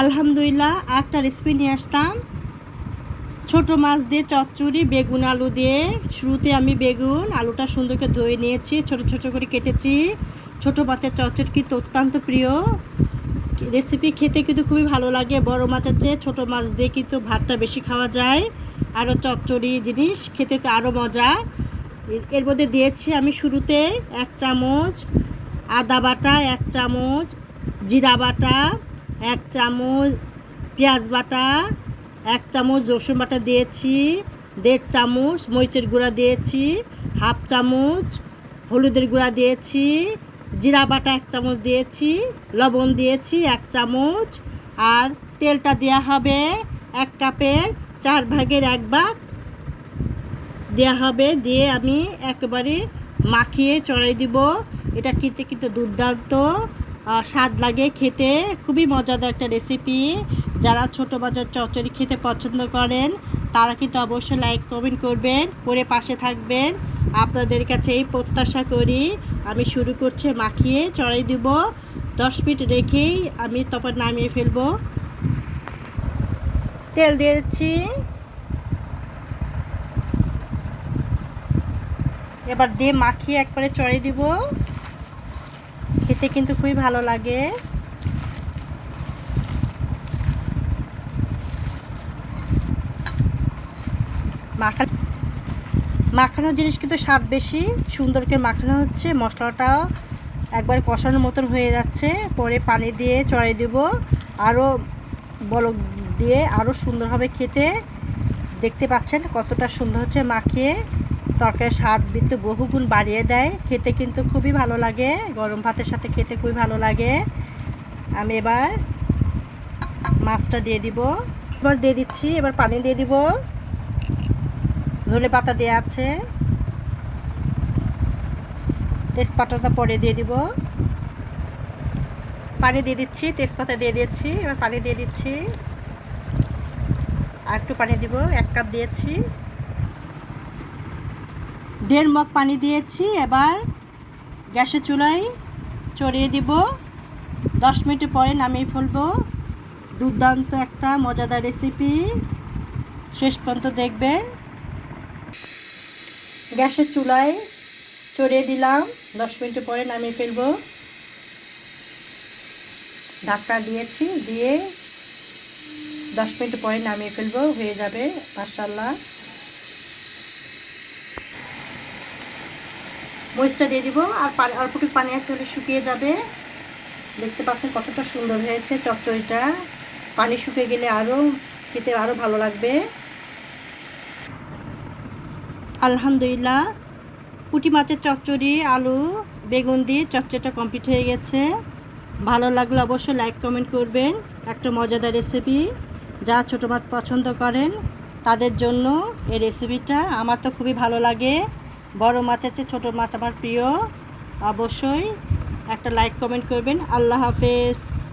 আলহামদুলিল্লাহ, একটা রেসিপি নিয়ে আসতাম ছোটো মাছ দিয়ে চচ্চড়ি, বেগুন আলু দিয়ে। শুরুতে আমি বেগুন, আলুটা সুন্দর করে ধুয়ে নিয়েছি, ছোট ছোট করে কেটেছি। ছোট মাছের চচ্চড়ি কিন্তু অত্যন্ত প্রিয়। রেসিপি খেতে কিন্তু খুবই ভালো লাগে। বড় মাছের চেয়ে ছোটো মাছ দিয়ে কিন্তু ভাতটা বেশি খাওয়া যায়। আরও চচ্চড়ি জিনিস খেতে তো আরও মজা। এর মধ্যে দিয়েছি আমি শুরুতে এক চামচ আদা বাটা, এক চামচ জিরা বাটা এক চামচ পেঁয়াজ বাটা, এক চামচ রসুন বাটা দিয়েছি, দেড় চামচ মরিচের গুঁড়া দিয়েছি, হাফ চামচ হলুদের গুঁড়া দিয়েছি, জিরা বাটা এক চামচ দিয়েছি, লবণ দিয়েছি এক চামচ, আর তেলটা দেওয়া হবে এক কাপের চার ভাগের এক ভাগ। দেওয়া হবে দিয়ে আমি একেবারে মাখিয়ে চড়াই দিব। এটা খেতে কিন্তু দুর্দান্ত। স্বাদ লাগে খেতে। খুবই মজাদার একটা রেসিপি যারা ছোটো বাজার চচ্চড়ি খেতে পছন্দ করেন, তারা কিন্তু অবশ্যই লাইক কমেন্ট করবেন, করে পাশে থাকবেন। আপনাদের কাছে এই প্রত্যাশা করি। আমি শুরু করছি, মাখিয়ে চড়াই দিব। দশ মিনিট রেখেই আমি তারপর নামিয়ে ফেলব। তেল দিয়েছি এবার দিয়ে মাখিয়ে একবারে চড়ে দিব। খেতে কিন্তু খুবই ভালো লাগে। মাখা মাখানোর জিনিস কিন্তু স্বাদ বেশি। সুন্দর করে মাখানো হচ্ছে, মশলাটা একবার কষানোর মতন হয়ে যাচ্ছে। পরে পানি দিয়ে চড়াই দেব। আরও বলক দিয়ে আরও সুন্দরভাবে খেতে। দেখতে পাচ্ছেন কতটা সুন্দর হচ্ছে মাখিয়ে। তরকারির স্বাদ কিন্তু বহুগুণ বাড়িয়ে দেয়। খেতে কিন্তু খুবই ভালো লাগে। গরম ভাতের সাথে খেতে খুবই ভালো লাগে। আমি এবার মাছটা দিয়ে দিব। এবার দিয়ে দিচ্ছি, এবার পানি দিয়ে দিব। ধনে পাতা দেওয়া আছে। তেজপাতাটা পরে দিয়ে দিব। পানি দিয়ে দিচ্ছি, তেজপাতা দিয়ে দিয়েছি। এবার পানি দিয়ে দিচ্ছি। আর একটু পানি দিব, এক কাপ দিয়েছি। দেড় মগ পানি দিয়েছি, এবার গ্যাসের চুলায় চড়িয়ে দিব। দশ মিনিট পরে নামিয়ে ফেলব। দুর্দান্ত একটা মজাদার রেসিপি শেষ পর্যন্ত দেখবেন। গ্যাসের চুলায় চড়িয়ে দিলাম। দশ মিনিট পরে নামিয়ে ফেলব। ঢাকা দিয়েছি, দিয়ে দশ মিনিট পরে নামিয়ে ফেলব। হয়ে যাবে মাসাল্লাহ মরিচটা দিয়ে দিব। আর পানি অল্পটুকু পানি আছে হলে শুকিয়ে যাবে। দেখতে পাচ্ছেন কতটা সুন্দর হয়েছে চচ্চড়িটা। পানি শুকিয়ে গেলে আরও খেতে আরও ভালো লাগবে। আলহামদুলিল্লাহ, পুঁটি মাছের চচ্চড়ি, আলু, বেগুন দিয়ে চচ্চড়িটা কমপ্লিট হয়ে গেছে। ভালো লাগলে অবশ্যই লাইক কমেন্ট করবেন। একটা মজাদার রেসিপি যা ছোটো মাছ পছন্দ করেন, তাদের জন্য এই রেসিপিটা আমার তো খুবই ভালো লাগে। বড় মাছের চেয়ে ছোটো মাছ আমার প্রিয়। অবশ্যই একটা লাইক কমেন্ট করবেন। আল্লাহ হাফেজ।